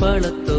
பழத்தோட்ட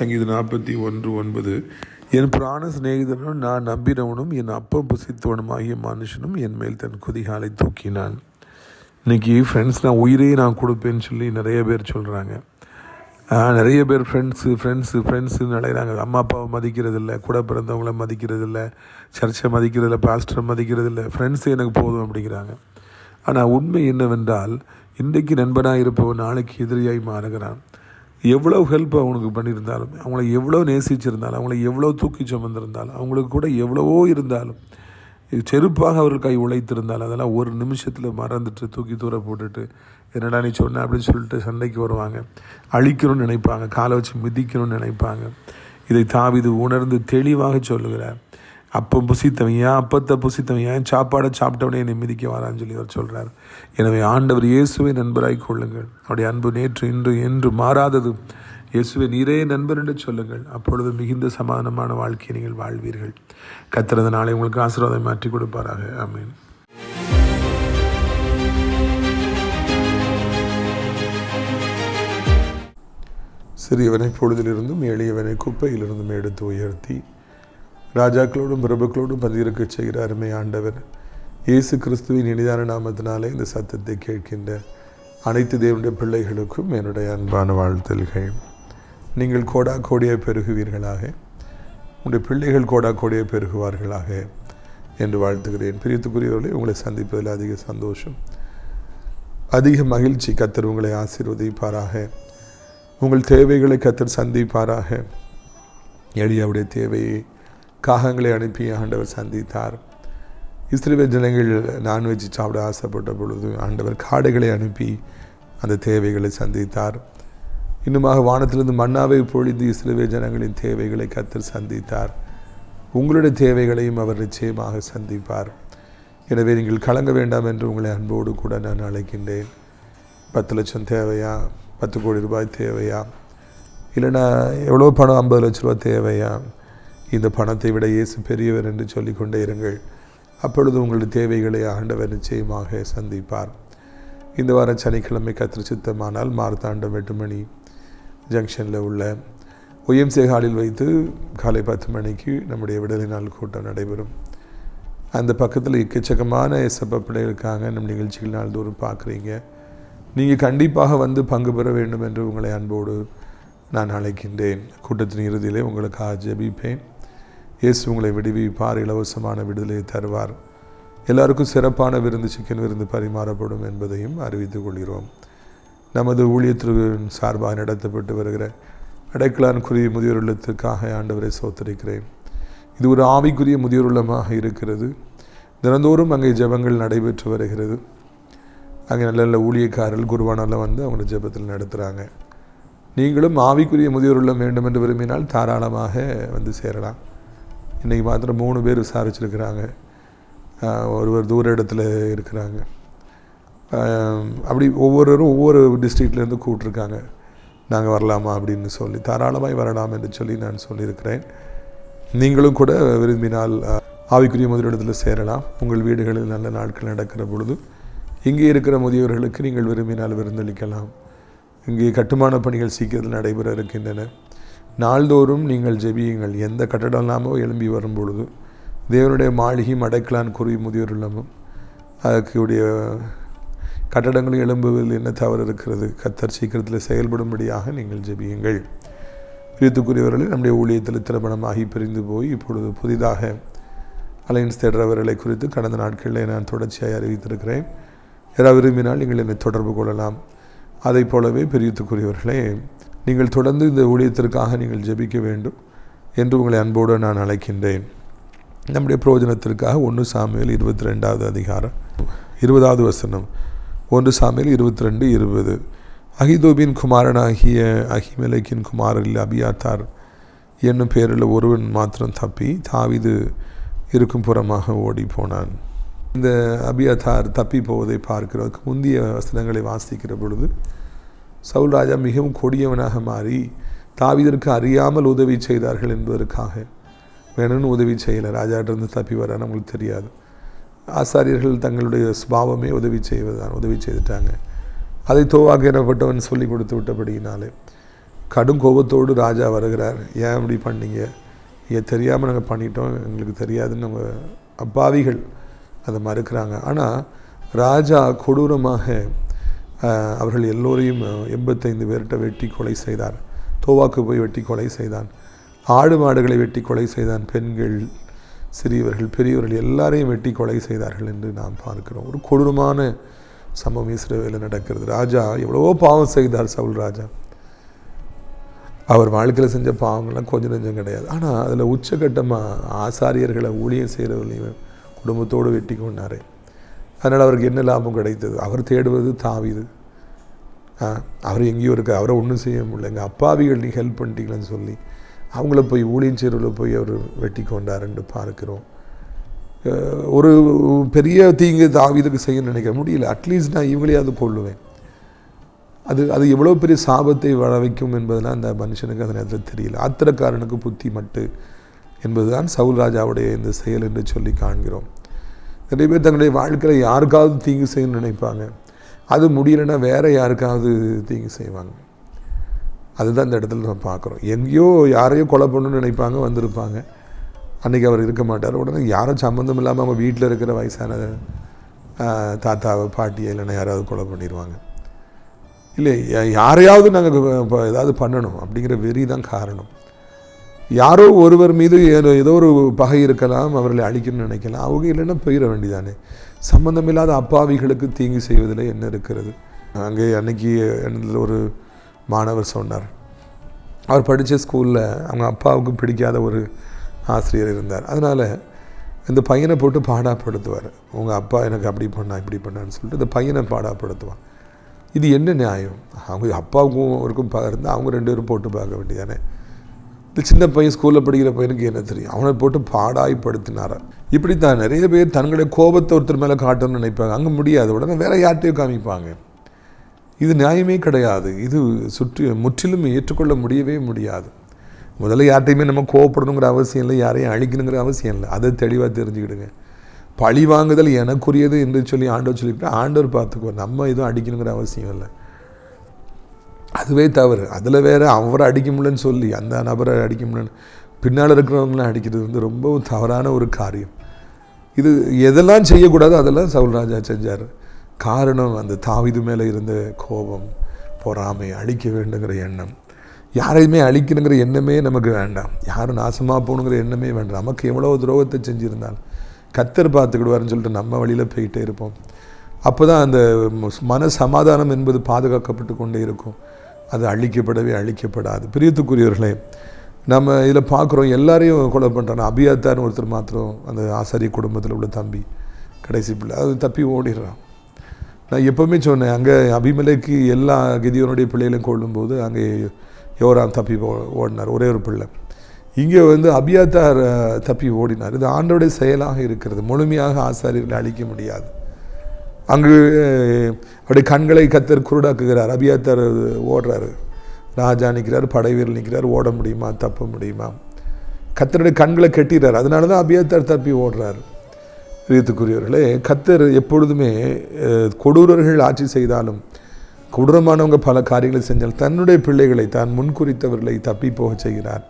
சங்கீதம் நாற்பத்தி ஒன்று ஒன்பது. என் பிராண சிநேகிதனும் நான் நம்பினவனும் என் அப்பம் புசித்தவனும் ஆகிய மனுஷனும் என் மேல் தன் குதிகாலை தூக்கினான். இன்னைக்கு ஃப்ரெண்ட்ஸ் நான் உயிரே நான் கொடுப்பேன்னு சொல்லி நிறைய பேர் சொல்கிறாங்க நிறைய பேர் ஃப்ரெண்ட்ஸு ஃப்ரெண்ட்ஸு ஃப்ரெண்ட்ஸுன்னு அலைகிறாங்க அம்மா அப்பாவை மதிக்கிறதில்ல கூட பிறந்தவங்கள மதிக்கிறதில்ல சர்ச்சை மதிக்கிறதில்ல பாஸ்டரை மதிக்கிறதில்ல. ஃப்ரெண்ட்ஸு எனக்கு போதும் அப்படிங்கிறாங்க. ஆனால் உண்மை என்னவென்றால் இன்றைக்கு நண்பனாக இருப்பவன் நாளைக்கு எதிரியாய் மாறுகிறான். எவ்வளோ ஹெல்ப் அவனுக்கு பண்ணியிருந்தாலும் அவங்கள எவ்வளோ நேசிச்சிருந்தாலும் அவங்கள எவ்வளோ தூக்கி சுமந்திருந்தாலும் அவங்களுக்கு கூட எவ்வளவோ இருந்தாலும் செருப்பாக அவர்களுக்காய் உழைத்திருந்தாலும் அதெல்லாம் ஒரு நிமிஷத்தில் மறந்துட்டு தூக்கி தூர போட்டுட்டு என்னடா நீ சொன்ன? அப்படின்னு சொல்லிட்டு சண்டைக்கு வருவாங்க. அழிக்கணும்னு நினைப்பாங்க. காலை வச்சு மிதிக்கணும்னு நினைப்பாங்க. இதை தாவிது உணர்ந்து தெளிவாக சொல்லுகிறார். அப்போ புசித்தவன் ஏன் அப்பத்தை புசித்தவன் ஏன் சாப்பாடை சாப்பிட்டவனே என்னை மிதிக்க வரான்னு சொல்லி அவர் சொல்கிறார் எனவே ஆண்டவர் இயேசுவை நண்பராய் கொள்ளுங்கள். அவருடைய அன்பு நேற்று இன்று என்று மாறாதது இயேசுவை நீரே நண்பர் என்று சொல்லுங்கள். அப்பொழுது மிகுந்த சமாதானமான வாழ்க்கையை நீங்கள் வாழ்வீர்கள். கத்துறது நாளை உங்களுக்கு ஆசீர்வாதம் மாற்றி கொடுப்பாராக. ஆமீன். சிறியவனை பொழுதிலிருந்தும் எளியவனை குப்பையிலிருந்தும் எடுத்து உயர்த்தி ராஜாக்களோடும் பிரபுக்களோடும் பதியிருக்க செய்கிற அருமை ஆண்டவர் இயேசு கிறிஸ்துவின் இனிதான நாமத்தினாலே இந்த சத்தத்தை கேட்கின்ற அனைத்து தேவனுடைய பிள்ளைகளுக்கும் என்னுடைய அன்பான வாழ்த்தல்கள் நீங்கள் கோடா கோடியாக பெருகுவீர்களாக உங்களுடைய பிள்ளைகள் கோடா கோடியாக பெருகுவார்களாக என்று வாழ்த்துகிறேன். பிரியத்துக்குரியவர்களை உங்களை சந்திப்பதில் அதிக சந்தோஷம் அதிக மகிழ்ச்சி கத்தர் உங்களை ஆசீர்வதிப்பாராக. உங்கள் தேவைகளை கத்தர் சந்திப்பாராக. எளியாவுடைய தேவையை காகங்களை அனுப்பி ஆண்டவர் சந்தித்தார். இஸ்ரேல் ஜனங்கள் நான்வெஜ் சாப்பிட ஆசைப்பட்ட பொழுது ஆண்டவர் காடைகளை அனுப்பி அந்த தேவைகளை சந்தித்தார். இன்னுமாக வானத்திலிருந்து மன்னாவை பொழிந்து இஸ்ரேல் ஜனங்களின் தேவைகளை கத்தர் சந்தித்தார். உங்களுடைய தேவைகளையும் அவர் நிச்சயமாக சந்திப்பார். எனவே நீங்கள் கலங்க வேண்டாம் என்று உங்களை அன்போடு கூட நான் அழைக்கின்றேன். பத்து லட்சம் தேவையா? பத்து கோடி ரூபாய் தேவையா? இல்லைன்னா எவ்வளோ பணம்? ஐம்பது லட்ச ரூபா தேவையா? இந்த பணத்தை விட இயேசு பெரியவர் என்று சொல்லிக்கொண்டே இருங்கள். அப்பொழுது உங்களுடைய தேவைகளை ஆண்டவர் நிச்சயமாக சந்திப்பார். இந்த வாரம் சனிக்கிழமை கத்திர சித்தமானால் மார்த்தாண்டம் எட்டு மணி ஜங்ஷனில் உள்ள ஒய்எம்சி ஹாலில் வைத்து காலை பத்து மணிக்கு நம்முடைய விடுதலை நாள் கூட்டம் நடைபெறும். அந்த பக்கத்தில் எக்கச்சக்கமான எசப்ப பிள்ளைகள் நம்ம நிகழ்ச்சிகள் நாள்தோறும் பார்க்குறீங்க. நீங்கள் கண்டிப்பாக வந்து பங்கு பெற வேண்டும் என்று உங்களை அன்போடு நான் அழைக்கின்றேன். கூட்டத்தின் இறுதியிலே உங்களுக்காக ஜெபிப்பேன். இயேசு உங்களை விடுவிப்பார் இலவசமான விடுதலையை தருவார். எல்லாருக்கும் சிறப்பான விருந்து சிக்கன் விருந்து பரிமாறப்படும் என்பதையும் அறிவித்துக் கொள்கிறோம். நமது ஊழியத்திற்கு சார்பாக நடத்தப்பட்டு வருகிற அடைக்கலான்குரிய முதியோர் இல்லத்திற்காக ஆண்டவரை சோத்தரிக்கிறேன் இது ஒரு ஆவிக்குரிய முதியோர் இல்லமாக இருக்கிறது. தினந்தோறும் அங்கே ஜெபங்கள் நடைபெற்று வருகிறது. அங்கே நல்ல நல்ல ஊழியக்காரர்கள் குருவானெல்லாம் வந்து அவங்க ஜெபத்தில் நடத்துகிறாங்க நீங்களும் ஆவிக்குரிய முதியோர் இல்லம் வேண்டும் என்று விரும்பினால் தாராளமாக வந்து சேரலாம். இன்றைக்கி மாத்திரம் மூணு பேர் விசாரிச்சிருக்கிறாங்க. ஒருவர் தூர இடத்துல இருக்கிறாங்க. அப்படி ஒவ்வொருவரும் ஒவ்வொரு டிஸ்ட்ரிக்ட்லேருந்து கூப்பிட்ருக்காங்க நாங்கள் வரலாமா அப்படின்னு சொல்லி தாராளமாய் வரலாம் என்று சொல்லி நான் சொல்லியிருக்கிறேன். நீங்களும் கூட விரும்பினால் ஆவிக்குரிய முதலிடத்தில் சேரலாம். உங்கள் வீடுகளில் நல்ல நாட்கள் நடக்கிற பொழுது இங்கே இருக்கிற முதியவர்களுக்கு நீங்கள் விரும்பினால் விருந்தளிக்கலாம். இங்கே கட்டுமான பணிகள் சீக்கிரத்தில் நடைபெற இருக்கின்றன. நாள்தோறும் நீங்கள் ஜெபியுங்கள். எந்த கட்டடம் இல்லாமல் எழும்பி வரும் பொழுது தேவனுடைய மாளிகையும் அடைக்கலான் குருவி முதியோர் இல்லமும் அதுக்குடைய கட்டடங்களும் எழும்புவதில் என்ன தவறு இருக்கிறது? கத்தர் சீக்கிரத்தில் செயல்படும்படியாக நீங்கள் ஜெபியுங்கள். பிரித்துக்குரியவர்களில் நம்முடைய ஊழியத்தில் திருமணமாகி பிரிந்து போய் இப்பொழுது புதிதாக அலைன்ஸ் தேடுறவர்களை குறித்து கடந்த நாட்களில் நான் தொடர்ச்சியாக அறிவித்திருக்கிறேன். யாராவது விரும்பினால் நீங்கள் என்னை தொடர்பு கொள்ளலாம். அதை போலவே பிரித்துக்குரியவர்களே நீங்கள் தொடர்ந்து இந்த ஊழியத்திற்காக நீங்கள் ஜெபிக்க வேண்டும் என்று உங்களை அன்போடு நான் அழைக்கின்றேன். நம்முடைய பிரயோஜனத்திற்காக ஒன்று சாமியல் இருபத்தி ரெண்டாவது அதிகாரம் இருபதாவது வசனம். ஒன்று சாமியல் இருபத்தி ரெண்டு இருபது. அகிதோபின் குமாரனாகிய அகிமலைக்கின் குமாரில் அபியாத்தார் என்னும் பேரில் ஒருவன் மாத்திரம் தப்பி தாவிது இருக்கும் புறமாக ஓடி போனான் இந்த அபியாத்தார் தப்பி போவதை பார்க்கிறதுக்கு முந்தைய வசனங்களை வாசிக்கிற பொழுது சவுல் ராஜா மிகவும் கொடியவனாக மாறி தாவிதற்கு அறியாமல் உதவி செய்தார்கள் என்பதற்காக. வேணும்னு உதவி செய்யலை. ராஜாட்டிருந்து தப்பி வர நம்மளுக்கு தெரியாது. ஆசாரியர்கள் தங்களுடைய சுபாவமே உதவி செய்வதுதான். உதவி செய்துட்டாங்க. அதை தோவாக எனப்பட்டவன் சொல்லி கொடுத்து விட்டபடியினாலே கடும் கோபத்தோடு ராஜா வருகிறார். ஏன் இப்படி பண்ணீங்க? ஏன் தெரியாமல் நாங்கள் பண்ணிட்டோம். எங்களுக்கு தெரியாதுன்னு நம்ம அப்பாவிகள் அதை மறுக்கிறாங்க. ஆனால் ராஜா கொடூரமாக அவர்கள் எல்லோரையும் எண்பத்தைந்து பேர்கிட்ட வெட்டி கொலை செய்தார் தோவாக்கு போய் வெட்டி கொலை செய்தான். ஆடு மாடுகளை வெட்டி கொலை செய்தான். பெண்கள் சிறியவர்கள் பெரியவர்கள் எல்லாரையும் வெட்டி கொலை செய்தார்கள் என்று நாம் பார்க்கிறோம். ஒரு கொடூரமான சம்பவம் இஸ்ரேவேல நடக்கிறது. ராஜா எவ்வளவோ பாவம் செய்தார் சவுல் ராஜா. அவர் வாழ்க்கையில் செஞ்ச பாவங்கள்லாம் கொஞ்சம் நெஞ்சம் கிடையாது. ஆனால் அதில் உச்சகட்டமாக ஆசாரியர்களை ஊழியம் செய்கிறவர்களையும் குடும்பத்தோடு வெட்டி கொண்டார். அதனால் அவருக்கு என்ன லாபம் கிடைத்தது? அவர் தேடுவது தாவிது அவர் எங்கேயோ இருக்க அவரை ஒன்றும் செய்ய முடியல. எங்கள் அப்பாவிகள் நீ ஹெல்ப் பண்ணிட்டீங்களேன்னு சொல்லி அவங்கள போய் ஊழியன் செய்கிறவங்கள போய் அவர் வெட்டி கொண்டாருன்னு பார்க்கிறோம். ஒரு பெரிய தீங்கு தாவிதுக்கு செய்ய நினைக்க முடியல. அட்லீஸ்ட் நான் இவங்களையாவது கொள்ளுவேன் அது அது எவ்வளோ பெரிய சாபத்தை வர வைக்கும் என்பதெல்லாம் அந்த மனுஷனுக்கு அந்த நேரத்தில் தெரியல. ஆத்திரக்காரனுக்கு புத்தி மட்டு என்பதுதான் சவுல் ராஜாவுடைய இந்த செயல் என்று சொல்லி காண்கிறோம். நிறைய பேர் தங்களுடைய வாழ்க்கையில் யாருக்காவது தீங்கு செய்யணும்னு நினைப்பாங்க. அது முடியலைன்னா வேறு யாருக்காவது தீங்கு செய்வாங்க. அதுதான் இந்த இடத்துல நம்ம பார்க்குறோம். எங்கேயோ யாரையோ கொலை பண்ணணும்னு நினைப்பாங்க வந்திருப்பாங்க. அன்றைக்கி அவர் இருக்க மாட்டார். உடனே யாரும் சம்மந்தம் இல்லாமல் அவங்க வீட்டில் இருக்கிற வயசான தாத்தாவை பாட்டியை இல்லைன்னா யாராவது கொலை பண்ணிடுவாங்க இல்லை யா- யாரையாவது நாங்கள் இப்போ ஏதாவது பண்ணணும் அப்படிங்கிற வெறி தான் காரணம். யாரோ ஒருவர் மீது ஏதோ ஏதோ ஒரு பகை இருக்கலாம் அவர்களை அழிக்கணும்னு நினைக்கலாம். அவங்க இல்லைன்னா போயிட வேண்டியதானே. சம்பந்தமில்லாத அப்பாவிகளுக்கு தீங்கு செய்வதில் என்ன இருக்கிறது? அங்கே அன்னைக்கு என்னதுல ஒரு மாணவர் சொன்னார். அவர் படித்த ஸ்கூலில் அவங்க அப்பாவுக்கு பிடிக்காத ஒரு ஆசிரியர் இருந்தார். அதனால் இந்த பையனை போட்டு பாடாப்படுத்துவார். உங்கள் அப்பா எனக்கு அப்படி பண்ணா இப்படி பண்ணான்னு சொல்லிட்டு இந்த பையனை பாடாப்படுத்துவான். இது என்ன நியாயம்? அவங்க அப்பாவுக்கும் அவருக்கும் பகை இருந்தால் அவங்க ரெண்டு பேரும் போட்டு பார்க்க வேண்டியதானே? இந்த சின்ன பையன் ஸ்கூலில் படிக்கிற பையனுக்கு என்ன தெரியும்? அவனை போட்டு பாடாய்ப்படுத்தினாரா. இப்படி தான் நிறைய பேர் தங்களுடைய கோபத்தை ஒருத்தர் மேலே காட்டணும்னு நினைப்பாங்க. அங்கே முடியாது. உடனே வேற யார்கிட்டயும் காமிப்பாங்க. இது நியாயமே கிடையாது. இது சுற்றி முற்றிலும் ஏற்றுக்கொள்ள முடியவே முடியாது. முதல்ல யார்ட்டையுமே நம்ம கோவப்படணுங்கிற அவசியம் இல்லை. யாரையும் அழிக்கணுங்கிற அவசியம் இல்லை. அதை தெளிவாக தெரிஞ்சுக்கிடுங்க. பழி வாங்குதல் எனக்குரியது என்று சொல்லி ஆண்டவர் சொல்லிவிட்டு ஆண்டவர் பார்த்துக்கோ நம்ம எதுவும் அடிக்கணுங்கிற அவசியம் இல்லை. அதுவே தவறு. அதில் வேறு அவரை அடிக்க முடியலன்னு சொல்லி அந்த நபரை அடிக்க முடியலன்னு பின்னால் இருக்கிறவங்களாம் அடிக்கிறது வந்து ரொம்ப தவறான ஒரு காரியம். இது எதெல்லாம் செய்யக்கூடாதோ அதெல்லாம் சவுல் ராஜா செஞ்சார். காரணம் அந்த தாவிது மேலே இருந்த கோபம் பொறாமை அழிக்க வேண்டுங்கிற எண்ணம். யாரையுமே அழிக்கணுங்கிற எண்ணமே நமக்கு வேண்டாம். யாரும் நாசமாக போகணுங்கிற எண்ணமே வேண்டாம். நமக்கு எவ்வளோ துரோகத்தை செஞ்சுருந்தால் கத்தர் பார்த்துக்கிடுவாருன்னு சொல்லிட்டு நம்ம வழியில் போயிட்டே இருப்போம். அப்போ தான் அந்த மன சமாதானம் என்பது பாதுகாக்கப்பட்டு கொண்டே இருக்கும். அது அழிக்கப்படவே அழிக்கப்படாது. பிரியத்துக்குரியவர்களே நம்ம இதில் பார்க்குறோம் எல்லாரையும் கொலை பண்ணுறாங்க அபியாத்தார்னு ஒருத்தர் மாத்திரம் அந்த ஆசாரி குடும்பத்தில் உள்ள தம்பி கடைசி பிள்ளை அது தப்பி ஓடிடுறான். நான் எப்போவுமே சொன்னேன் அங்கே அபிமலைக்கு எல்லா கிதியோனுடைய பிள்ளைகளையும் கொள்ளும்போது அங்கே யோராம் தப்பி ஓ- ஓடினார் ஒரே ஒரு பிள்ளை. இங்கே வந்து அபியாத்தார் தப்பி ஓடினார். இது ஆண்டோடைய செயலாக இருக்கிறது. முழுமையாக ஆசாரியர்களை அழிக்க முடியாது. அங்கு அப்படி கண்களை கத்தர் குருடாக்குகிறார். அபியாத்தர் ஓடுறாரு. ராஜா நிற்கிறார் படைவீரர் நிற்கிறார் ஓட முடியுமா தப்ப முடியுமா? கத்தருடைய கண்களை கெட்டிறார். அதனால தான் அபியாத்தர் தப்பி ஓடுறார். பிரியத்துக்குரியவர்களே கத்தர் எப்பொழுதுமே கொடூரர்கள் ஆட்சி செய்தாலும் கொடூரமானவங்க பல காரியங்களை செஞ்சால் தன்னுடைய பிள்ளைகளை தான் முன்குறித்தவர்களை தப்பி போக செய்கிறார்.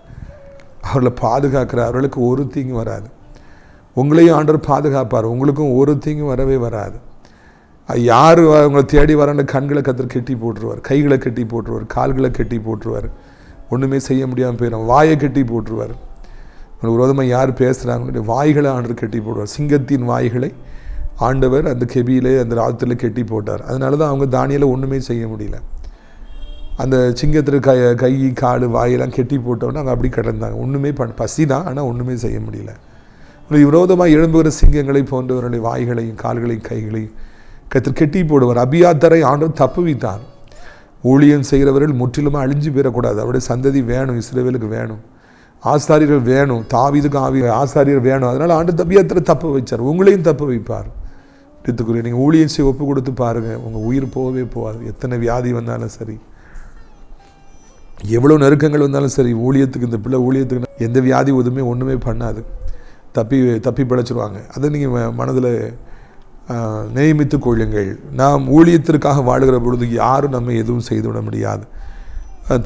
அவர்களை பாதுகாக்கிறார். அவர்களுக்கு ஒரு தீங்கும் வராது. உங்களையும் ஆண்டவர் பாதுகாப்பார். உங்களுக்கும் ஒரு தீங்கும் வரவே வராது. யார் அவங்களை தேடி வரன்னு கண்களை கத்தர் கெட்டி போட்டுருவார் கைகளை கெட்டி போட்டுருவார் கால்களை கெட்டி போட்டுருவார். ஒன்றுமே செய்ய முடியாமல் போயிடும் வாயை கெட்டி போட்டுருவார். உங்களுக்கு விரோதமாக யார் பேசுகிறாங்க வாய்களை ஆண்டவர் கெட்டி போடுவார். சிங்கத்தின் வாய்களை ஆண்டவர் அந்த கெபியிலே அந்த ராத்தில் கெட்டி போட்டார். அதனால தான் அவங்க தானியில் ஒன்றுமே செய்ய முடியல. அந்த சிங்கத்தில் கை கை கால் வாயெல்லாம் கெட்டி போட்டோன்னே அவங்க அப்படி கிடந்தாங்க. ஒன்றுமே பண் பசி தான் ஆனால் ஒன்றுமே செய்ய முடியல. இப்படி விரோதமாக எழும்புகிற சிங்கங்களை போன்றவர்களுடைய வாய்களையும் கால்களையும் கைகளையும் கத்திர கெட்டி போடுவார். அபியாத்தரை ஆண்டவர் தப்புவித்தார். ஊழியம் செய்கிறவர்கள் முற்றிலுமாக அழிஞ்சு போயிடக்கூடாது. அவருடைய சந்ததி வேணும் இஸ்ரேவேலுக்கு வேணும். ஆசாரியர்கள் வேணும் தாவிதுக்கு ஆவி ஆசாரியர் வேணும். அதனால் ஆண்டு தப்பியாத்திர தப்பு வைச்சார். உங்களையும் தப்பு வைப்பார். எடுத்துக்குரிய நீங்கள் ஊழியம் செய்ய ஒப்பு கொடுத்து பாருங்கள் உங்கள் உயிர் போகவே போகாது. எத்தனை வியாதி வந்தாலும் சரி எவ்வளோ நெருக்கங்கள் வந்தாலும் சரி ஊழியத்துக்கு இந்த பிள்ளை ஊழியத்துக்கு எந்த வியாதி எதுவுமே ஒன்றுமே பண்ணாது. தப்பி தப்பி பிழைச்சிருவாங்க. அதை நீங்கள் மனதில் நியமித்து கொள்ளுங்கள். நாம் ஊழியத்திற்காக வாழுகிற பொழுது யாரும் நம்ம எதுவும் செய்துவிட முடியாது.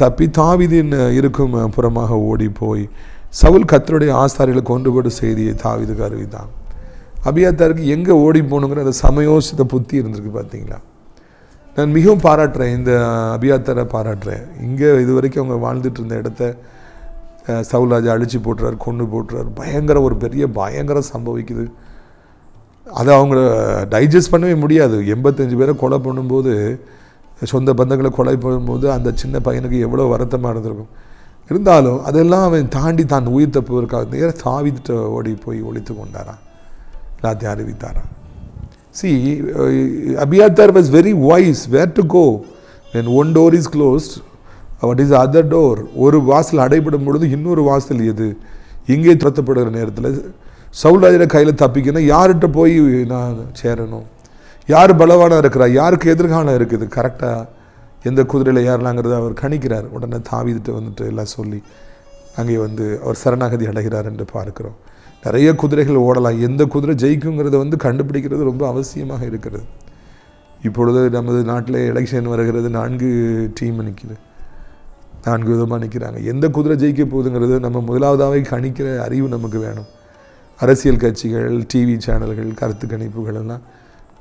தப்பி தாவிதின் இருக்கும் புறமாக ஓடி போய் சவுல் கத்தருடைய ஆசாரிகளை கொண்டு செய்தியை தாவிதுக்கு அறிவித்தான். அபியாத்தாருக்கு எங்கே ஓடி போகணுங்கிற அந்த சமயோசித புத்தி இருந்திருக்கு பார்த்தீங்களா? நான் மிகவும் பாராட்டுறேன் இந்த அபியாத்தரை பாராட்டுறேன். இங்கே இது வரைக்கும் அவங்க வாழ்ந்துட்டு இருந்த இடத்த சவுலாஜா சவுல் அழிச்சு போட்டுறாரு கொண்டு போட்டுறாரு. பயங்கர ஒரு பெரிய பயங்கரம் சம்பவிக்குது. அதை அவங்கள டைஜஸ்ட் பண்ணவே முடியாது. எண்பத்தஞ்சு பேரை கொலை பண்ணும்போது சொந்த பந்தங்களை கொலை பண்ணும்போது அந்த சின்ன பையனுக்கு எவ்வளோ வருத்தமாக இருந்திருக்கும். இருந்தாலும் அதெல்லாம் அவன் தாண்டி தான் உயிர் தப்புவதற்காக நேராக தாவிட்டு ஓடி போய் ஒழித்து கொண்டாரான் எல்லாத்தையும் அறிவித்தாரான் C Abiathar was very wise where to go when one door is closed what is other door ஒரு வாசல் அடைபடும் பொழுது இன்னொரு வாசல் எது? இங்கே துரத்தப்படுகிற நேரத்தில் சவுல்ராஜனை கையில் தப்பிக்கணும். யார்கிட்ட போய் நான் சேரணும்? யார் பலவானாக இருக்கிறா? யாருக்கு எதிர்காலம் இருக்குது? கரெக்டாக எந்த குதிரையில் ஏறலாங்கிறத அவர் கணிக்கிறார். உடனே தாவிதிட்டு வந்துட்டு எல்லாம் சொல்லி அங்கே வந்து அவர் சரணாகதி அடைகிறார் என்று பார்க்கிறோம். நிறைய குதிரைகள் ஓடலாம். எந்த குதிரை ஜெயிக்குங்கிறத வந்து கண்டுபிடிக்கிறது ரொம்ப அவசியமாக இருக்கிறது. இப்பொழுது நமது நாட்டில் எலெக்ஷன் வருகிறது. நான்கு டீம் நிற்கிது நான்கு விதமாக நிற்கிறாங்க எந்த குதிரை ஜெயிக்க போகுதுங்கிறது நம்ம முதலாவதாகவே கணிக்கிற அறிவு நமக்கு வேணும். அரசியல் கட்சிகள் டிவி சேனல்கள் கருத்து கணிப்புகள் எல்லாம்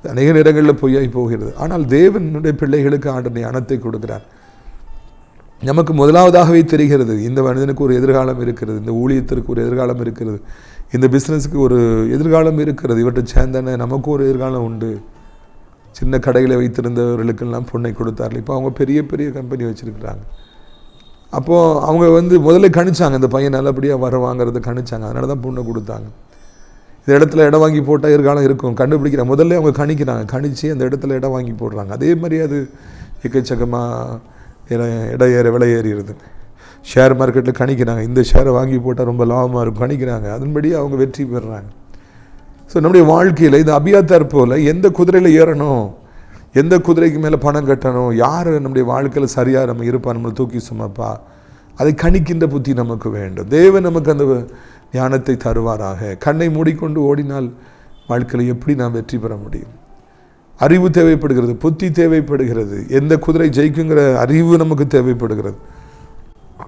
அநேக நேரங்களில் பொய்யாகி போகிறது. ஆனால் தேவனுடைய பிள்ளைகளுக்கு ஆண்டு ஞானத்தை கொடுக்கிறார். நமக்கு முதலாவதாகவே தெரிகிறது இந்த மனிதனுக்கு ஒரு எதிர்காலம் இருக்கிறது இந்த ஊழியத்திற்கு ஒரு எதிர்காலம் இருக்கிறது இந்த பிஸ்னஸுக்கு ஒரு எதிர்காலம் இருக்கிறது இவற்றை சேர்ந்தானே நமக்கும் ஒரு எதிர்காலம் உண்டு. சின்ன கடைகளை வைத்திருந்தவர்களுக்கெல்லாம் பொண்ணை கொடுத்தார்கள். இப்போ அவங்க பெரிய பெரிய கம்பெனி வச்சுருக்கிறாங்க. அப்போது அவங்க வந்து முதல்ல கணிச்சாங்க இந்த பையன் நல்லபடியாக வருவாங்கிறத கணிச்சாங்க. அதனால தான் பொண்ணை கொடுத்தாங்க. இந்த இடத்துல இடம் வாங்கி போட்டால் எதிர்காலம் இருக்கும். கண்டுபிடிக்கிற முதல்ல அவங்க கணிக்கிறாங்க. கணிச்சு அந்த இடத்துல இடம் வாங்கி போடுறாங்க. அதே மாதிரி அது எக்கச்சக்கமாக இட இடம் ஏற விலை ஏறிடுது ஷேர் மார்க்கெட்டில் கணிக்கிறாங்க. இந்த ஷேரை வாங்கி போட்டால் ரொம்ப லாபமாக இருக்கும். கணிக்கிறாங்க. அதன்படி அவங்க வெற்றி பெறுறாங்க. ஸோ நம்முடைய வாழ்க்கையில் இந்த அபியாத்தார் போல் எந்த குதிரையில் ஏறணும்? எந்த குதிரைக்கு மேலே பணம் கட்டணும் யார் நம்முடைய வாழ்க்கையில் சரியாக நம்ம இருப்பா நம்மளை தூக்கி சுமப்பா? அதை கணிக்கின்ற புத்தி நமக்கு வேண்டும். தேவன் நமக்கு அந்த ஞானத்தை தருவாராக. கண்ணை மூடிக்கொண்டு ஓடினால் வாழ்க்கையில் எப்படி நாம் வெற்றி பெற முடியும்? அறிவு தேவைப்படுகிறது புத்தி தேவைப்படுகிறது. எந்த குதிரை ஜெயிக்குங்கிற அறிவு நமக்கு தேவைப்படுகிறது.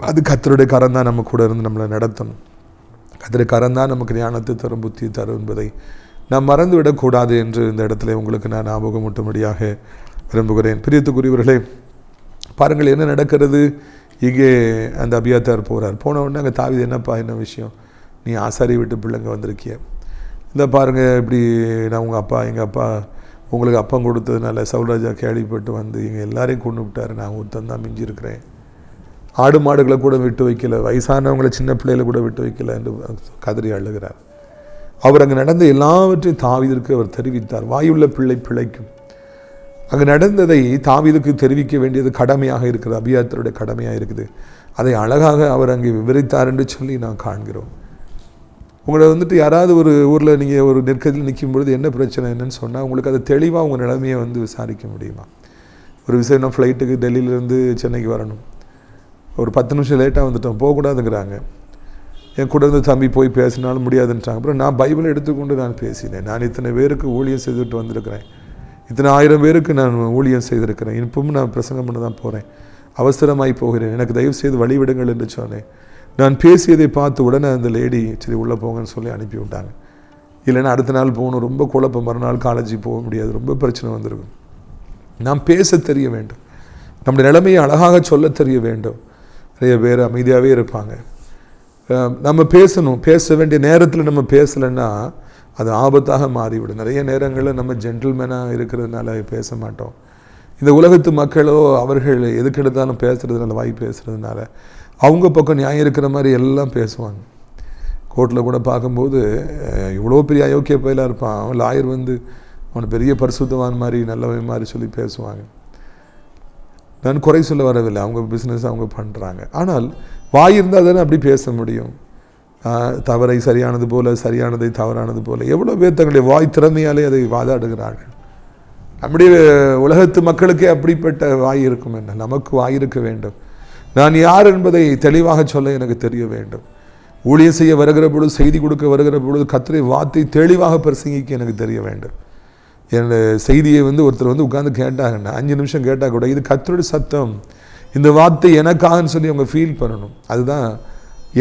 அது கத்தருடைய கரம் தான் நம்ம கூட இருந்து நம்மளை நடத்தணும். கத்தருடைய கரம் தான் நமக்கு ஞானத்தை தரும் புத்தி தரும் என்பதை நாம் மறந்து விடக்கூடாது என்று இந்த இடத்துல உங்களுக்கு நான் ஞாபகமூட்டும்படியாக விரும்புகிறேன். பிரியத்துக்குரியவர்களே பாருங்கள் என்ன நடக்கிறது. இங்கே அந்த அபியாத்தார் போகிறார் போன உடனே அங்கே தாவிது என்னப்பா என்ன விஷயம்? நீ ஆசாரி விட்டு பிள்ளைங்க வந்திருக்கிய. இந்த பாருங்கள் இப்படி நான் உங்கள் அப்பா எங்கள் அப்பா உங்களுக்கு அப்பம் கொடுத்ததுனால சவுல்ராஜா கேள்விப்பட்டு வந்து எங்கள் எல்லாரையும் கொண்டு விட்டார். நான் ஒருத்தன் தான் மிஞ்சிருக்கிறேன் ஆடு மாடுகளை கூட விட்டு வைக்கல. வயசானவங்களை சின்ன பிள்ளைகளை கூட விட்டு வைக்கல என்று கதறி அழுகிறார். அவர் அங்கே நடந்த எல்லாவற்றையும் தாவிதற்கு அவர் தெரிவித்தார். வாயுள்ள பிள்ளை பிழைக்கும். அங்கே நடந்ததை தாவிதுக்கு தெரிவிக்க வேண்டியது கடமையாக இருக்கிறது. அபியாத்தருடைய கடமையாக இருக்குது. அதை அழகாக அவர் அங்கே விவரித்தார் என்று சொல்லி நான் காண்கிறோம். உங்களை வந்துட்டு யாராவது ஒரு ஊரில் நீங்கள் ஒரு நெருக்கத்தில் நிற்கும் பொழுது என்ன பிரச்சனை என்னன்னு சொன்னால் உங்களுக்கு அதை தெளிவாக உங்கள் நிலைமையை வந்து விசாரிக்க முடியுமா? ஒரு விஷயம் நான் ஃப்ளைட்டுக்கு டெல்லியிலேருந்து சென்னைக்கு வரணும். ஒரு பத்து நிமிஷம் லேட்டாக வந்துட்டோம். போகக்கூடாதுங்கிறாங்க. என் கூட இருந்து தம்பி போய் பேசினாலும் முடியாதுன்றாங்க. அப்புறம் நான் பைபிளை எடுத்துக்கொண்டு நான் பேசினேன். நான் இத்தனை பேருக்கு ஊழியம் செய்துட்டு வந்திருக்கிறேன். இத்தனை ஆயிரம் பேருக்கு நான் ஊழியம் செய்திருக்கிறேன். இப்பவும் நான் பிரசங்கம் பண்ண தான் போகிறேன் அவசரமாய் போகிறேன். எனக்கு தயவு செய்து வழிவிடுங்கள் என்று சொன்னேன். நான் பேசியதை பார்த்து உடனே அந்த லேடி சரி உள்ளே போங்கன்னு சொல்லி அனுப்பி விட்டாங்க. இல்லைன்னா அடுத்த நாள் போகணும். ரொம்ப குழப்பம். மறுநாள் காலேஜுக்கு போக முடியாது. ரொம்ப பிரச்சனை வந்திருக்கும். நாம் பேச தெரிய வேண்டும். நம்முடைய நிலைமையை அழகாக சொல்ல தெரிய வேண்டும். நிறைய பேர் அமைதியாகவே இருப்பாங்க. நம்ம பேசணும். பேச வேண்டிய நேரத்தில் நம்ம பேசலைன்னா அது ஆபத்தாக மாறிவிடும். நிறைய நேரங்களில் நம்ம ஜென்டில்மேனாக இருக்கிறதுனால பேச மாட்டோம். இந்த உலகத்து மக்களோ அவர்கள் எதுக்கு எடுத்தாலும் பேசுகிறதுனால வாய் பேசுகிறதுனால அவங்க பக்கம் நியாயம் இருக்கிற மாதிரி எல்லாம் பேசுவாங்க. கோர்ட்டில் கூட பார்க்கும்போது இவ்வளோ பெரிய அயோக்கிய பயிலாக இருப்பான். அவன் லாயர் வந்து அவனை பெரிய பரிசுத்தவான் மாதிரி நல்லவன் மாதிரி சொல்லி பேசுவாங்க. நான் குறை சொல்ல வரவில்லை. அவங்க பிஸ்னஸ் அவங்க பண்ணுறாங்க ஆனால் வாய் இருந்தால் தானே அப்படி பேச முடியும். தவறை சரியானது போல சரியானதை தவறானது போல. எவ்வளோ பேர் தங்களுடைய வாய் திறமையாலே அதை வாதாடுகிறார்கள். நம்முடைய உலகத்து மக்களுக்கே அப்படிப்பட்ட வாய் இருக்கும் என்ன? நமக்கு வாய் இருக்க வேண்டும். நான் யார் என்பதை தெளிவாக சொல்ல எனக்கு தெரிய வேண்டும். ஊழியம் செய்ய வருகிற பொழுது செய்தி கொடுக்க வருகிற பொழுது கத்திரை வார்த்தை தெளிவாக பிரசங்கிக்க எனக்கு தெரிய வேண்டும். என் செய்தியை வந்து ஒருத்தர் வந்து உட்காந்து கேட்டாங்கன்னா அஞ்சு நிமிஷம் கேட்டால் கூட இது கத்தருடைய சத்தம். இந்த வார்த்தை எனக்காகன்னு சொல்லி அவங்க ஃபீல் பண்ணணும். அதுதான்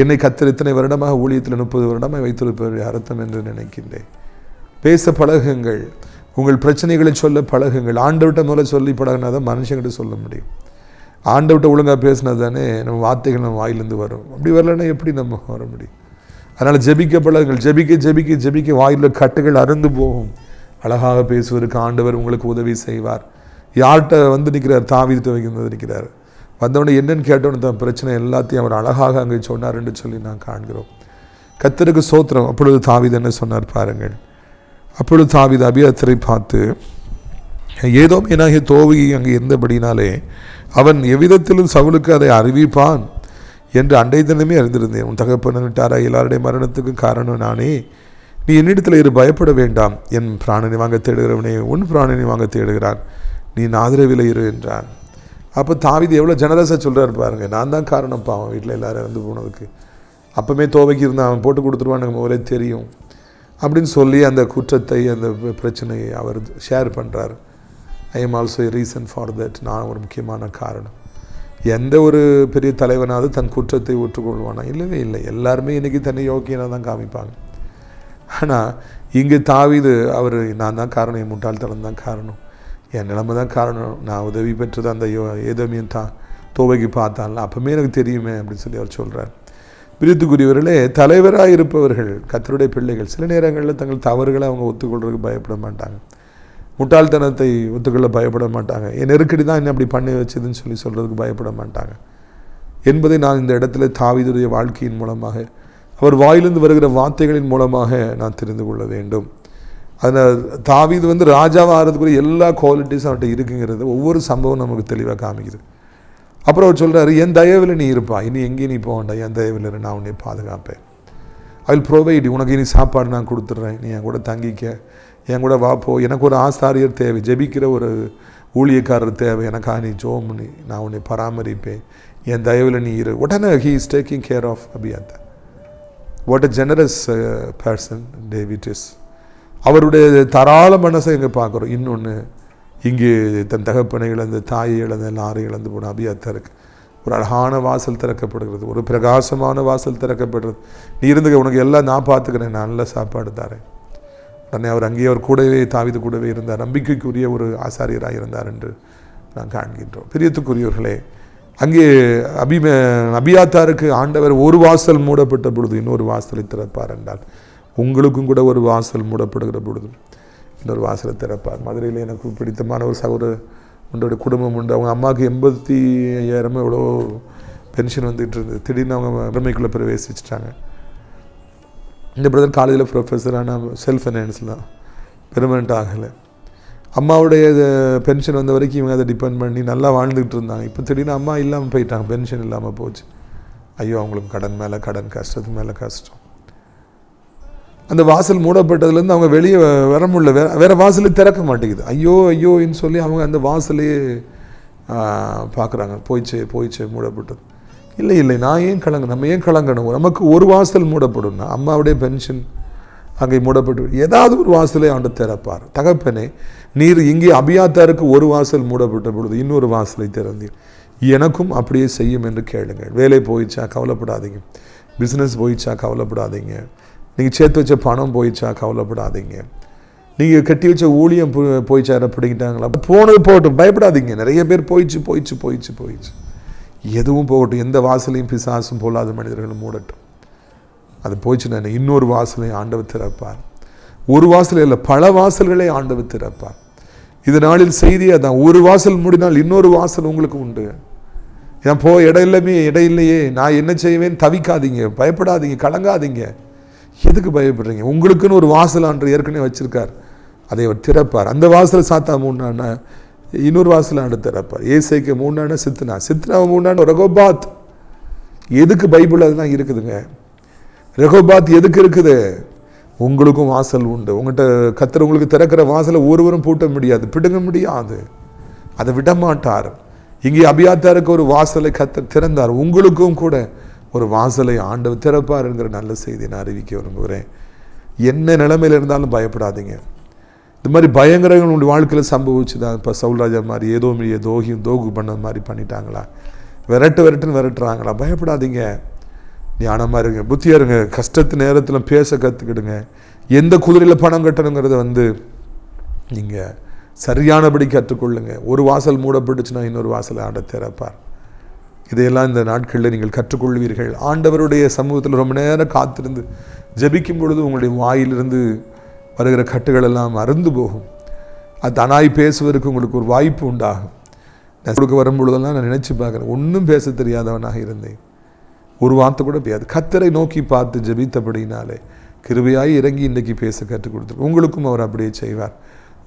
என்னை கத்தர் இத்தனை வருடமாக ஊழியத்தில் முப்பது வருடமாக வைத்திருப்பவருடைய அர்த்தம் என்று நினைக்கின்றேன். பேச பழகுங்கள். உங்கள் பிரச்சனைகளை சொல்ல பழகுங்கள். ஆண்டவர்கிட்ட முதல்ல சொல்லி பழகினா தான் மனுஷங்கிட்ட சொல்ல முடியும். ஆண்டவர்கிட்ட ஒழுங்காக பேசினா தானே நம்ம வார்த்தைகள் நம்ம வாயிலேருந்து வரும். அப்படி வரலன்னா எப்படி நம்ம வர முடியும்? அதனால் ஜெபிக்க பழகுங்கள். ஜெபிக்க ஜெபிக்க ஜெபிக்க வாயில் கட்டுகள் அருந்து போகும். அழகாக பேசுவதற்கு ஆண்டவர் உங்களுக்கு உதவி செய்வார். யார்கிட்ட வந்து நிற்கிறார்? தாவித்து வந்து நிற்கிறார். வந்தவொடனே என்னன்னு கேட்டவொடனே தான் பிரச்சனை எல்லாத்தையும் அவர் அழகாக அங்கே சொன்னார் என்று சொல்லி நான் காண்கிறோம். கத்தருக்கு சோத்திரம். அப்பொழுது தாவீது என்ன சொன்னார் பாருங்கள். அப்பொழுது தாவீது அபியாத்தரை பார்த்து ஏதோ மீனாகிய தோவி அங்கே இருந்தபடினாலே அவன் எவ்விதத்திலும் சவுலுக்கு அதை அறிவிப்பான் என்று அண்டை தினமே அறிந்திருந்தேன். உன் தகப்பன் விட்டாரா எல்லாருடைய மரணத்துக்கு காரணம் நானே. நீ என்னிடத்தில் இரு பயப்பட வேண்டாம். என் பிராணனை வாங்க தேடுகிறவனே உன் பிராணனை வாங்க தேடுகிறான். நீ ஆதரவில் இரு என்றான். அப்போ தாவிது எவ்வளோ ஜெனரஸாக சொல்கிறாரு பாருங்க. நான் தான் காரணம்ப்பா அவன் வீட்டில் எல்லோரும் இறந்து போனதுக்கு. அப்போமே தோவைக்கு இருந்தான் அவன் போட்டு கொடுத்துருவான் எனக்கு முதலே தெரியும். அப்படின்னு சொல்லி அந்த குற்றத்தை அந்த பிரச்சனையை அவர் ஷேர் பண்ணுறார் I am also a reason for that நான் ஒரு முக்கியமான காரணம். எந்த ஒரு பெரிய தலைவனாவது தன் குற்றத்தை ஒற்றுக்கொள்வானா இல்லவே இல்லை. எல்லாருமே இன்றைக்கி தன்னை யோக்கியனாக தான் காமிப்பாங்க. ஆனால் இங்கே தாவிது அவர் நான் தான் காரணம். என் முட்டாள்தனம் தான் காரணம். என் நிலைமை தான் காரணம். நான் உதவி பெற்றது அந்த யோ- ஏதோமியன் தான் தோவைக்கு பார்த்தான்ல அப்போமே எனக்கு தெரியுமே அப்படின்னு சொல்லி அவர் சொல்கிறார் பிரித்துக்குரியவர்களே தலைவராக இருப்பவர்கள் கத்தருடைய பிள்ளைகள் சில நேரங்களில் தங்கள் தவறுகளை அவங்க ஒத்துக்கொள்றதுக்கு பயப்பட மாட்டாங்க. முட்டாள்தனத்தை ஒத்துக்கொள்ள பயப்பட மாட்டாங்க. என் நெருக்கடி தான் என்ன அப்படி பண்ணி வச்சதுன்னு சொல்லி சொல்கிறதுக்கு பயப்பட மாட்டாங்க. என்பதை நான் இந்த இடத்துல தாவிதுடைய வாழ்க்கையின் மூலமாக அவர் வாயிலிருந்து வருகிற வார்த்தைகளின் மூலமாக நான் தெரிந்து கொள்ள வேண்டும். அதில் தாவீது வந்து ராஜாவாக ஆகிறதுக்குரிய எல்லா குவாலிட்டிஸும் அவர்கிட்ட இருக்குங்கிறது ஒவ்வொரு சம்பவம் நமக்கு தெளிவாக காமிக்குது. அப்புறம் அவர் சொல்கிறாரு என் தயவில் நீ இருப்பா. இனி எங்கேயும் நீ போக வேண்டாம். என் தயவில் இரு, நான் உன்னை பாதுகாப்பேன். ஐ வில் ப்ரொவைட் உனக்கு இனி சாப்பாடு நான் கொடுத்துட்றேன். நீ என் கூட தங்கிக்க. என் கூட வா போ. எனக்கு ஒரு ஆசாரியர் தேவை. ஜெபிக்கிற ஒரு ஊழியக்காரர் தேவை. எனக்காக நீ ஜோம் நீ. நான் உன்னை பராமரிப்பேன். என் தயவில் நீ இரு. உடனே he is taking care of Abiathar what a generous person David is அவருடைய தாராள மனசை இங்கே பார்க்குறோம். இன்னொன்று இங்கே தன் தகப்பனை இழந்து தாயை இழந்து எல்லாரையும் இழந்து போன அபியாத்தருக்கு ஒரு அழகான வாசல் திறக்கப்படுகிறது ஒரு பிரகாசமான வாசல் திறக்கப்படுறது நீ இருந்துக்க உனக்கு எல்லாம் நான் பார்த்துக்கிறேன் நான் நல்ல சாப்பாடு தரேன். உடனே அவர் அங்கேயே அவர் கூடவே தாவிது கூடவே இருந்தார். நம்பிக்கைக்குரிய ஒரு ஆசாரியராக இருந்தார் என்று நான் காண்கின்றோம். பிரியத்துக்குரியவர்களே அங்கே அபிம அபியாத்தாருக்கு ஆண்டவர் ஒரு வாசல் மூடப்பட்ட பொழுது இன்னொரு வாசலை திறப்பார் என்றால் உங்களுக்கும் கூட ஒரு வாசல் மூடப்படுகிற பொழுது இன்னொரு வாசலை திறப்பார். மதுரையில் எனக்கு பிடித்தமான ஒரு சகோதர உண்டோட குடும்பம் உண்டு. அவங்க அம்மாவுக்கு எண்பத்தி ஐயாயிரமோ எவ்வளோ பென்ஷன் வந்துகிட்டு இருந்தது. திடீர்னு அவங்க வறுமைக்குள்ளே பிரவேசிச்சிட்டாங்க. இந்த பிரதர் காலேஜில் ப்ரொஃபஸர் ஆனால் செல்ஃப் ஃபைனான்ஸில் தான். பெர்மனெண்ட் ஆகலை. அம்மாவுடைய பென்ஷன் வந்த வரைக்கும் இவங்க அதை டிபெண்ட் பண்ணி நல்லா வாழ்ந்துக்கிட்டு இருந்தாங்க. இப்போ திடீர்னு அம்மா இல்லாமல் போயிட்டாங்க. பென்ஷன் இல்லாமல் போச்சு. ஐயோ அவங்களுக்கு கடன் மேலே கடன் கஷ்டத்துக்கு மேலே கஷ்டம். அந்த வாசல் மூடப்பட்டதுலேருந்து அவங்க வெளியே வர முடியல. வேற வேறு வாசலே திறக்க மாட்டேங்குது. ஐயோ ஐயோன்னு சொல்லி அவங்க அந்த வாசலையே பார்க்குறாங்க போயிச்சு போயிச்சே மூடப்பட்டது. இல்லை இல்லை நான் ஏன் கலங்க நம்ம ஏன் கலங்கணும்? நமக்கு ஒரு வாசல் மூடப்படும்னா அம்மாவுடைய பென்ஷன் அங்கே மூடப்பட்டு ஏதாவது ஒரு வாசலை ஆண்டு திறப்பார். தகப்பனே நீர் இங்கே அபியாத்தாருக்கு ஒரு வாசல் மூடப்பட்ட பொழுது இன்னொரு வாசலை திறந்தீர். எனக்கும் அப்படியே செய்யும் என்று கேளுங்கள். வேலை போயிடுச்சா கவலைப்படாதீங்க. பிஸ்னஸ் போயிடுச்சா கவலைப்படாதீங்க. நீங்கள் சேர்த்து வச்ச பணம் போயிடுச்சா? கவலைப்படாதீங்க. நீங்கள் கட்டி வச்ச ஊழியம் போ- போயிச்சா பிடிக்கிட்டாங்களா போனது போகட்டும். பயப்படாதீங்க. நிறைய பேர் போயிடுச்சு போயிடுச்சு போயிடுச்சு போயிடுச்சு. எதுவும் போகட்டும். எந்த வாசலையும் பிசாசும் போலாத மனிதர்களும் மூடட்டும். அது போயிடுச்சு நான் இன்னொரு வாசலை ஆண்டவர் திறப்பார். ஒரு வாசல் இல்லை பல வாசல்களை ஆண்டவர் திறப்பார். இது நாளில் செய்தி அதான். ஒரு வாசல் மூடினால் இன்னொரு வாசல் உங்களுக்கு உண்டு. ஏன் போ இடம் இல்லமே இடம் இல்லையே. நான் என்ன செய்வேன் தவிக்காதீங்க. பயப்படாதீங்க. கலங்காதீங்க. எதுக்கு பயப்படுறீங்க? உங்களுக்குன்னு ஒரு வாசல் ஆண்டு ஏற்கனவே வச்சுருக்கார். அதை அவர் திறப்பார். அந்த வாசல் சாத்தா மூணானா இன்னொரு வாசல் ஆண்டு திறப்பார். ஏசைக்கு மூணான சித்னா. சித்னா மூணான ரகோபாத். எதுக்கு பைபிள் அதுதான் இருக்குதுங்க? ரகோபாத் எதுக்கு இருக்குது? உங்களுக்கும் வாசல் உண்டு. உங்கள்கிட்ட கத்துற உங்களுக்கு திறக்கிற வாசலை ஒருவரும் பூட்ட முடியாது பிடுங்க முடியாது. அதை விட மாட்டார் இங்கே அபியாத்தாருக்கு ஒரு வாசலை கத்த திறந்தார். உங்களுக்கும் கூட ஒரு வாசலை ஆண்டவர் திறப்பார் என்கிற நல்ல செய்தியை நான் அறிவிக்க விரும்புகிறேன். என்ன நிலைமையில் இருந்தாலும் பயப்படாதீங்க. இந்த மாதிரி பயங்கரங்கள் உங்களுடைய வாழ்க்கையில் சம்பவிச்சு தான் இப்போ சவுல்ராஜா மாதிரி ஏதோ மீறிய தோகியும் தோகு பண்ண மாதிரி பண்ணிட்டாங்களா? விரட்டு விரட்டுன்னு விரட்டுறாங்களா? பயப்படாதீங்க. ஞானமாக இருங்க. புத்தியாக இருங்க. கஷ்டத்து நேரத்தில் பேச கற்றுக்கிடுங்க எந்த குதிரையில் பணம் கட்டணுங்கிறத வந்து நீங்கள் சரியானபடி கற்றுக்கொள்ளுங்க. ஒரு வாசல் மூடப்பட்டுச்சுன்னா இன்னொரு வாசல் ஆண்ட திறப்பார். இதையெல்லாம் இந்த நாட்களில் நீங்கள் கற்றுக்கொள்வீர்கள். ஆண்டவருடைய சமூகத்தில் ரொம்ப நேரம் காத்திருந்து ஜபிக்கும் பொழுது உங்களுடைய வாயிலிருந்து வருகிற கட்டுகள் எல்லாம் அருந்து போகும். அது தனாய் பேசுவதற்கு உங்களுக்கு ஒரு வாய்ப்பு உண்டாகும். நான் கொடுக்க வரும்பொழுதெல்லாம் நான் நினச்சி பார்க்குறேன். ஒன்றும் பேச தெரியாதவனாக இருந்தேன். ஒரு வார்த்தை கூட பேயாது கத்தரை நோக்கி பார்த்து ஜெபித்தபடினாலே கிருபையாய் இறங்கி இன்றைக்கி பேச கற்றுக் கொடுத்துருக்கு உங்களுக்கும் அவர் அப்படியே செய்வார்.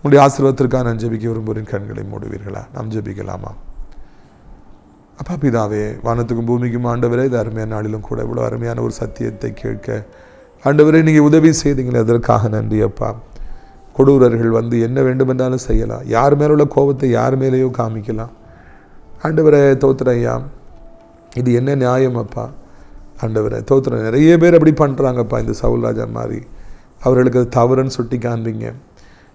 உங்களுடைய ஆசீர்வாதத்திற்காக நான் ஜெபிக்க விரும்புகிறேன். கண்களை மூடுவீர்களா? நாம் ஜெபிக்கலாமா? அப்பா பிதாவே வானத்துக்கும் பூமிக்கும் ஆண்டவரே இது அருமையான நாளிலும் கூட இவ்வளோ அருமையான ஒரு சத்தியத்தை கேட்க ஆண்டவரே நீங்கள் உதவி செய்தீங்களே அதற்காக நன்றி அப்பா கொடூரர்கள் வந்து என்ன வேண்டுமென்றாலும் செய்யலாம் யார் மேல உள்ள கோபத்தை யார் மேலேயோ காமிக்கலாம் ஆண்டவரே தோத்துற ஐயா இது என்ன நியாயம் அப்பா ஆண்டவரே தோத்துறேன் நிறைய பேர் அப்படி பண்ணுறாங்கப்பா இந்த சவுல் ராஜா மாதிரி அவர்களுக்கு அது தவறுன்னு சுட்டி காண்பீங்க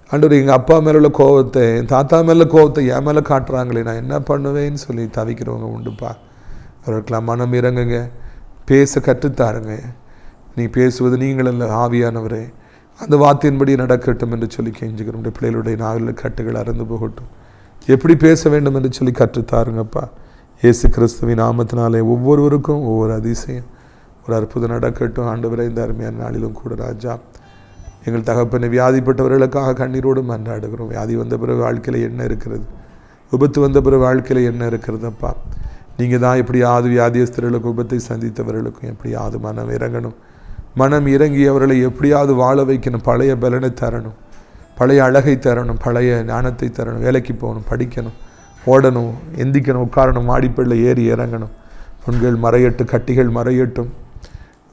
ஆண்டவர் எங்கள் அப்பா மேல உள்ள கோவத்தை என் தாத்தா மேல கோவத்தை என் மேலே காட்டுறாங்களே நான் என்ன பண்ணுவேன்னு சொல்லி தவிக்கிறவங்க உண்டுப்பா. அவர்களுக்கெல்லாம் மனம் இறங்குங்க. பேச கற்றுத்தாருங்க. நீ பேசுவது நீங்கள் அல்ல ஆவியானவரே. அந்த வார்த்தையின்படி நடக்கட்டும் என்று சொல்லி கெஞ்சுக்கிறோம் உடைய பிள்ளைகளுடைய நாவில் கட்டுகள் அறந்து போகட்டும். எப்படி பேச வேண்டும் என்று சொல்லி கற்றுத்தாருங்கப்பா. இயேசு கிறிஸ்துவின் நாமத்தினாலே ஒவ்வொருவருக்கும் ஒவ்வொரு அதிசயம். ஒரு அற்புதம் நடக்கட்டும். ஆண்டவரே இந்த அருமையான நாளிலும் கூட ராஜா. எங்கள் தகப்பனை வியாதிப்பட்டவர்களுக்காக கண்ணீரோடு மன்றாடுகிறோம். வியாதி வந்த பிறகு வாழ்க்கையில் என்ன இருக்கிறது? விபத்து வந்த பிறகு வாழ்க்கையில் என்ன இருக்கிறதுப்பா நீங்கள் தான் எப்படியாவது வியாதியஸ்தர்களுக்கு விபத்தை சந்தித்தவர்களுக்கும் எப்படியாவது மனம் இறங்கணும்? மனம் இறங்கி அவர்களை எப்படியாவது வாழ வைக்கணும். பழைய பலனை தரணும். பழைய அழகை தரணும். பழைய ஞானத்தை தரணும். வேலைக்கு போகணும். படிக்கணும். ஓடணும். எந்திக்கணும். உட்காரணும். மாடிப்பள்ள ஏறி இறங்கணும். பெண்கள் மறையட்டும். கட்டிகள் மறையட்டும்.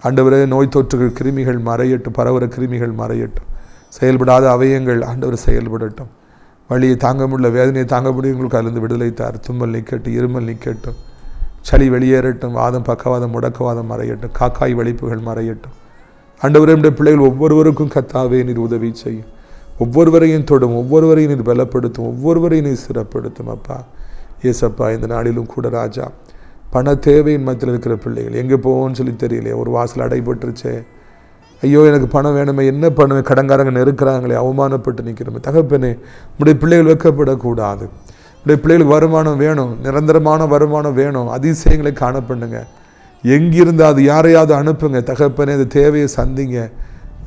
ஆண்டவரே நோய் தொற்றுகள் கிருமிகள் மறையட்டும் பரவர கிருமிகள் மறையட்டும். செயல்படாத அவயங்கள் ஆண்டவர் செயல்படட்டும். வழியை தாங்க முடியல வேதனையை தாங்க முடியுங்களுக்கு அதிலிருந்து விடுதலை தார். தும்மல் நிற்கட்டும் இருமல் நிற்கட்டும் சளி வெளியேறட்டும் வாதம் பக்கவாதம் முடக்கவாதம் மறையட்டும். காக்காய் வலிப்புகள் மறையட்டும். ஆண்டவரே நம்முடைய பிள்ளைகள் ஒவ்வொருவருக்கும் கத்தாவே நீர் உதவி செய்யும். ஒவ்வொருவரையும் தொடும் ஒவ்வொருவரையும் நீர் பலப்படுத்தும் ஒவ்வொருவரையும் நீர் சிறப்படுத்தும் அப்பா. ஏசப்பா இந்த நாளிலும் கூட ராஜா. பண தேவையின் மத்தியில் இருக்கிற பிள்ளைகள். எங்கே போவோம்னு சொல்லி தெரியலையே ஒரு வாசல் அடைபட்டுருச்சே ஐயோ எனக்கு பணம் வேணுமே என்ன பண்ணுவேன் கடங்காரங்க நெருக்கிறாங்களே அவமானப்பட்டு நிற்கிறோமே. தகப்பனே நம்முடைய பிள்ளைகள் வைக்கப்படக்கூடாது. நம்முடைய பிள்ளைகளுக்கு வருமானம் வேணும் நிரந்தரமான வருமானம் வேணும். அதிசயங்களை காண பண்ணுங்க எங்கிருந்து அது யாரையாவது அனுப்புங்க? தகப்பனே அந்த தேவையை சந்திங்க.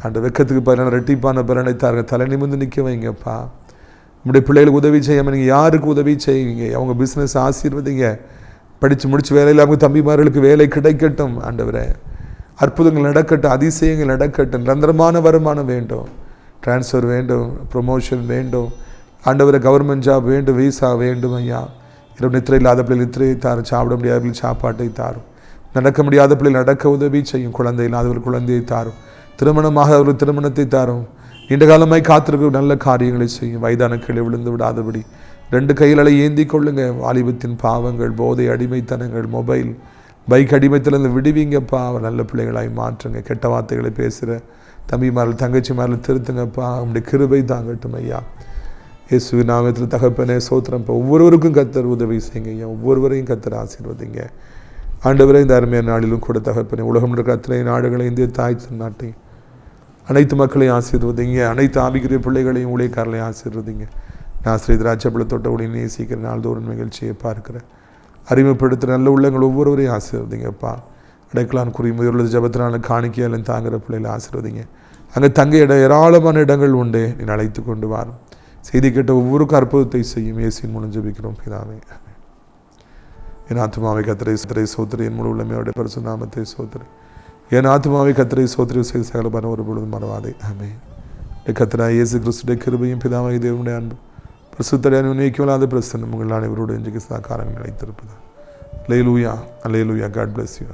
அந்த வெக்கத்துக்கு பலன ரெட்டிப்பான பலனை தாருங்க. தலை நிமிர்ந்து நிற்க வைங்கப்பா. நம்முடைய பிள்ளைகளுக்கு உதவி செய்யாமல் நீங்கள் யாருக்கு உதவி செய்வீங்க? அவங்க பிஸ்னஸ் ஆசீர்வதிங்க. படித்து முடித்து வேலை இல்லாமல் தம்பிமார்களுக்கு வேலை கிடைக்கட்டும் ஆண்டவரே. அற்புதங்கள் நடக்கட்டும் அதிசயங்கள் நடக்கட்டும் நிரந்தரமான வருமானம் வேண்டும் ட்ரான்ஸ்ஃபர் வேண்டும் ப்ரொமோஷன் வேண்டும். ஆண்டவரை கவர்மெண்ட் ஜாப் வேண்டும் விசா வேண்டும் ஐயா. இரவு நித்திரை இல்லாத பிள்ளைகள் நித்திரையை தாரும் சாப்பிட முடியாத பிள்ளை சாப்பாட்டை தாரும். நடக்க முடியாத பிள்ளைகள் நடக்க உதவி செய்யும் குழந்தை இல்லாதவர்கள் குழந்தையை தாரும். திருமணமாக அவர்கள் திருமணத்தை தாரும். நீண்ட காலமாய் காத்திருக்க நல்ல காரியங்களை செய்யும். வயதான கீழே விழுந்து விடாதபடி. ரெண்டு கைகளை ஏந்தி கொள்ளுங்க. வாலிபத்தின் பாவங்கள் போதை அடிமைத்தனங்கள் மொபைல். பைக் அடிமைத்திலேருந்து விடுவீங்கப்பா. அவர் நல்ல பிள்ளைகளாய் மாற்றுங்க. கெட்ட வார்த்தைகளை பேசுகிற தம்பிமாரில் தங்கச்சிமாரில் திருத்துங்கப்பா. அவனுடைய கிருபை தாங்கட்டும் ஐயா. இயேசு நாமத்தில் தகப்பனே சோத்திரம்ப்பா ஒவ்வொருவருக்கும் கத்தர் உதவி செய்யுங்க ஐயா. ஒவ்வொருவரையும் கத்தர் ஆசீர்வதிங்க. ஆண்டவரை இந்த அருமையான நாளிலும் கூட தகப்பனே உலகம் இருக்கிற அத்தனை நாடுகளை இந்திய தாய் நாட்டை அனைத்து மக்களையும் ஆசீர்வதிங்க. அனைத்து ஆபிக்கிற பிள்ளைகளையும் ஊழியக்காரர்களையும் ஆசீர்வதிங்க. நான் ஸ்ரீ திராட்சப்பழ தோட்ட ஒளி நேசிக்கிற நாள்தோறும் நிகழ்ச்சியை பார்க்கிறேன். அறிமுகப்படுத்துகிற நல்ல உள்ளங்கள் ஒவ்வொருவரையும் ஆசீர்வதிங்கப்பா அடைக்கலான் குறி முதலுள்ள ஜபத்தினால காணிக்கையாலும் தாங்குற பிள்ளைகளை ஆசீர்வதிங்க. அங்கே தங்க இட ஏராளமான இடங்கள் உண்டு. நீ அழைத்து கொண்டு வாரும் செய்தி கேட்ட ஒவ்வொருக்கும் அற்புதத்தை செய்யும் இயேசின் மூலம் ஜபிக்கிறோம் பிதாவே. என் ஆத்மாவை கத்திரை சத்திரை சோத்திரி என் முழு உள்ளமையோடைய பரிசு நாமத்தை சோத்திரி என் ஆத்மாவை கத்திரை சோத்திரி செய்து சகலமான ஒரு பொழுதும் மறவாதே. ஆமே கத்திரா இயேசு கிறிஸ்துடைய கிருபையும் பிதாவை தேவனுடைய அன்பு பிரசுத்தடையான உன்னிக்கலாத பிரசன்னம் உங்கள் அனைவரோடு இன்றைக்கு சாக்காரங்கள் நினைத்திருப்பதா லேலூயா லேலூயா காட் பிளஸ் யூ